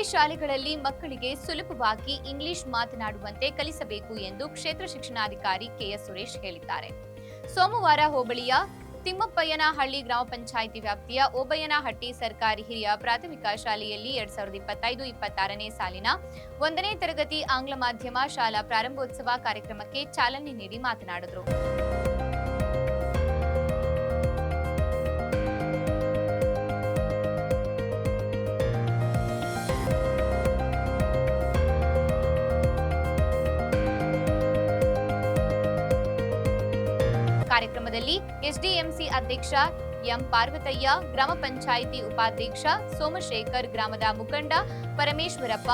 ಮಕ್ಕಳಿಗೆ ಸುಲಭವಾಗಿ ಇಂಗ್ಲಿಷ್ ಮಾತನಾಡುವಂತೆ ಕಲಿಸಬೇಕು ಎಂದು ಕ್ಷೇತ್ರ ಶಿಕ್ಷಣಾಧಿಕಾರಿ ಕೆಎಸ್ ಸುರೇಶ್ ಹೇಳಿದ್ದಾರೆ. ಸೋಮವಾರ ಹೋಬಳಿಯ ತಿಮ್ಮಪ್ಪಯ್ಯನಹಳ್ಳಿ ಗ್ರಾಮ ಪಂಚಾಯಿತಿ ವ್ಯಾಪ್ತಿಯ ಓಬಯ್ಯನಹಟ್ಟಿ ಸರ್ಕಾರಿ ಹಿರಿಯ ಪ್ರಾಥಮಿಕ ಶಾಲೆಯಲ್ಲಿ ಎರಡ್ ಸಾವಿರದ ಇಪ್ಪತ್ತೈದು ಇಪ್ಪತ್ತಾರನೇ ಸಾಲಿನ ಒಂದನೇ ತರಗತಿ ಆಂಗ್ಲ ಮಾಧ್ಯಮ ಶಾಲಾ ಪ್ರಾರಂಭೋತ್ಸವ ಕಾರ್ಯಕ್ರಮಕ್ಕೆ ಚಾಲನೆ ನೀಡಿ ಮಾತನಾಡಿದರು. ಕಾರ್ಯಕ್ರಮದಲ್ಲಿ ಎಸ್ಡಿಎಂಸಿ ಅಧ್ಯಕ್ಷ ಎಂ ಪಾರ್ವತಯ್ಯ ಗ್ರಾಮ ಪಂಚಾಯಿತಿ ಉಪಾಧ್ಯಕ್ಷ ಸೋಮಶೇಖರ್, ಗ್ರಾಮದ ಮುಖಂಡ ಪರಮೇಶ್ವರಪ್ಪ,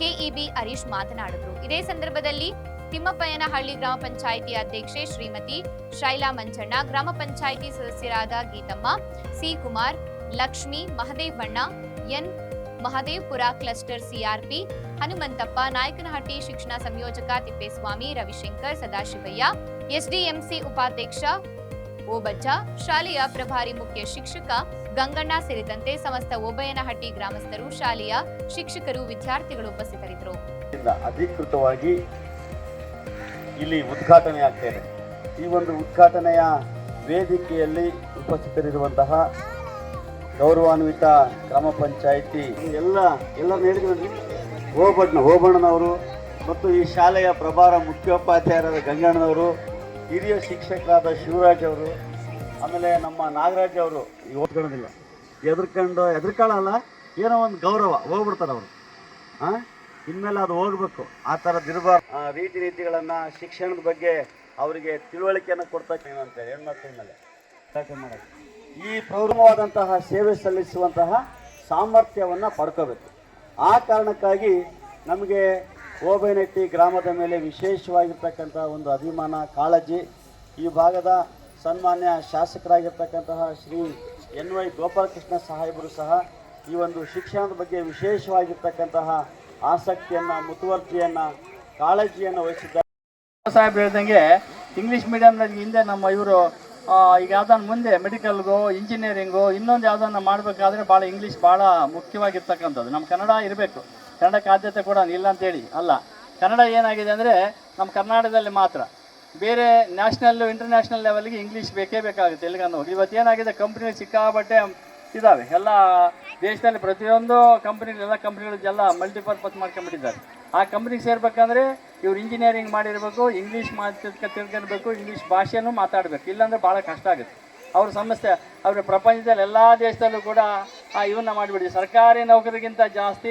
ಕೆಇಬಿ ಹರೀಶ್ ಮಾತನಾಡಿದರು. ಇದೇ ಸಂದರ್ಭದಲ್ಲಿ ತಿಮ್ಮಪ್ಪಯ್ಯನಹಳ್ಳಿ ಗ್ರಾಮ ಪಂಚಾಯಿತಿ ಅಧ್ಯಕ್ಷೆ ಶ್ರೀಮತಿ ಶೈಲಾ ಮಂಜಣ್ಣ, ಗ್ರಾಮ ಪಂಚಾಯಿತಿ ಸದಸ್ಯರಾದ Geethamma C Kumar Lakshmi, Mahadevanna, N Mahadevpura cluster CRP Hanumanthappa, Nayakanahatti ಶಿಕ್ಷಣ ಸಂಯೋಜಕ ತಿಪ್ಪೇಸ್ವಾಮಿ, ರವಿಶಂಕರ್ ಸದಾಶಿವಯ್ಯ, ಎಸ್ಡಿಎಂಸಿ ಉಪಾಧ್ಯಕ್ಷ ಓಬಜ್ಜ, ಶಾಲೆಯ ಪ್ರಭಾರಿ ಮುಖ್ಯ ಶಿಕ್ಷಕ ಗಂಗಣ್ಣ ಸೇರಿದಂತೆ ಸಮಸ್ತ ಓಬಯ್ಯನಹಟ್ಟಿ ಗ್ರಾಮಸ್ಥರು, ಶಾಲೆಯ ಶಿಕ್ಷಕರು, ವಿದ್ಯಾರ್ಥಿಗಳು ಉಪಸ್ಥಿತರಿದ್ದರು. ಅಧಿಕೃತವಾಗಿ ಇಲ್ಲಿ ಉದ್ಘಾಟನೆ ಈ ಒಂದು ಉದ್ಘಾಟನೆಯ ವೇದಿಕೆಯಲ್ಲಿ ಉಪಸ್ಥಿತರಿರುವಂತಹ ಗೌರವಾನ್ವಿತ ಗ್ರಾಮ ಪಂಚಾಯಿತಿ. ಎಲ್ಲ ಎಲ್ಲ ಹೇಳಿದ್ರಿ ಹೋಬಣ್ಣ ಹೋಬಣ್ಣನವರು ಮತ್ತು ಈ ಶಾಲೆಯ ಪ್ರಭಾರ ಮುಖ್ಯೋಪಾಧ್ಯಾಯರಾದ ಗಂಗಣ್ಣನವರು, ಹಿರಿಯ ಶಿಕ್ಷಕರಾದ ಶಿವರಾಜ್ ಅವರು, ಆಮೇಲೆ ನಮ್ಮ ನಾಗರಾಜ್ ಅವರು ಓದ್ಕೊಳ್ಳೋದಿಲ್ಲ ಎದ್ರಕೊಂಡು ಎದ್ರಕೊಳ್ಳಲ್ಲ ಏನೋ ಒಂದು ಗೌರವ, ಹೋಗ್ಬಿಡ್ತಾರೆ ಅವರು. ಹಾಂ ಇನ್ಮೇಲೆ ಅದು ಹೋಗ್ಬೇಕು. ಆ ಥರದ್ದು ಇರಬಾರ್ದು. ರೀತಿ ರೀತಿಗಳನ್ನು ಶಿಕ್ಷಣದ ಬಗ್ಗೆ ಅವರಿಗೆ ತಿಳುವಳಿಕೆಯನ್ನು ಅಂತ ಹೆಣ್ಮಕ್ಳ ಮೇಲೆ. ಮಾಡೋದು ಈ ಪ್ರೌಢವಾದಂತಹ ಸೇವೆ ಸಲ್ಲಿಸುವಂತಹ ಸಾಮರ್ಥ್ಯವನ್ನು ಪಡ್ಕೋಬೇಕು. ಆ ಕಾರಣಕ್ಕಾಗಿ ನಮಗೆ ಓಬೆನೆಟ್ಟಿ ಗ್ರಾಮದ ಮೇಲೆ ವಿಶೇಷವಾಗಿರ್ತಕ್ಕಂಥ ಒಂದು ಅಭಿಮಾನ, ಕಾಳಜಿ, ಈ ಭಾಗದ ಸನ್ಮಾನ್ಯ ಶಾಸಕರಾಗಿರ್ತಕ್ಕಂತಹ ಶ್ರೀ ಎನ್ ವೈ ಗೋಪಾಲಕೃಷ್ಣ ಸಾಹೇಬರು ಸಹ ಈ ಒಂದು ಶಿಕ್ಷಣದ ಬಗ್ಗೆ ವಿಶೇಷವಾಗಿರ್ತಕ್ಕಂತಹ ಆಸಕ್ತಿಯನ್ನು, ಮುತುವರ್ಜಿಯನ್ನು, ಕಾಳಜಿಯನ್ನು ವಹಿಸಿದ್ದಾರೆ. ಸಾಹೇಬ್ ಹೇಳ್ದಂಗೆ ಇಂಗ್ಲೀಷ್ ಮೀಡಿಯಂನಲ್ಲಿ ಹಿಂದೆ ನಮ್ಮ ಇವರು ಈಗ ಯಾವ್ದಾನ ಮುಂದೆ ಮೆಡಿಕಲ್ಗೋ, ಇಂಜಿನಿಯರಿಂಗು, ಇನ್ನೊಂದು ಯಾವ್ದನ್ನ ಮಾಡಬೇಕಾದ್ರೆ ಭಾಳ ಇಂಗ್ಲೀಷ್ ಭಾಳ ಮುಖ್ಯವಾಗಿರ್ತಕ್ಕಂಥದ್ದು. ನಮ್ಮ ಕನ್ನಡ ಇರಬೇಕು. ಕನ್ನಡಕ್ಕೆ ಆದ್ಯತೆ ಕೂಡ ಇಲ್ಲ ಅಂತೇಳಿ ಅಲ್ಲ. ಕನ್ನಡ ಏನಾಗಿದೆ ಅಂದರೆ ನಮ್ಮ ಕರ್ನಾಟಕದಲ್ಲಿ ಮಾತ್ರ. ಬೇರೆ ನ್ಯಾಷನಲ್ಲು ಇಂಟರ್ನ್ಯಾಷನಲ್ ಲೆವೆಲ್ಗೆ ಇಂಗ್ಲೀಷ್ ಬೇಕೇ ಬೇಕಾಗುತ್ತೆ ಎಲ್ಲಿಗಾನು ಇವತ್ತು ಏನಾಗಿದೆ? ಕಂಪ್ನಿ ಸಿಕ್ಕಾಬಟ್ಟೆ ಇದ್ದಾವೆ ಎಲ್ಲ ದೇಶದಲ್ಲಿ ಪ್ರತಿಯೊಂದು ಕಂಪ್ನಿಗಳು ಎಲ್ಲ ಕಂಪ್ನಿಗಳಿಗೆಲ್ಲ ಮಲ್ಟಿಪರ್ಪಸ್ ಮಾಡ್ಕೊಂಬಿಟ್ಟಿದ್ದಾರೆ ಆ ಕಂಪ್ನಿಗೆ ಸೇರ್ಬೇಕಂದ್ರೆ ಇವ್ರು ಇಂಜಿನಿಯರಿಂಗ್ ಮಾಡಿರಬೇಕು ಇಂಗ್ಲೀಷ್ ಮಾತು ತಿಳ್ಕೊಳ್ಬೇಕು ಇಂಗ್ಲೀಷ್ ಭಾಷೆನೂ ಮಾತಾಡಬೇಕು. ಇಲ್ಲಾಂದ್ರೆ ಭಾಳ ಕಷ್ಟ ಆಗುತ್ತೆ. ಅವ್ರ ಸಮಸ್ಯೆ, ಅವ್ರ ಪ್ರಪಂಚದಲ್ಲಿ ಎಲ್ಲ ದೇಶದಲ್ಲೂ ಕೂಡ ಇವನ್ನ ಮಾಡಿಬಿಡಿ. ಸರ್ಕಾರಿ ನೌಕರಿಗಿಂತ ಜಾಸ್ತಿ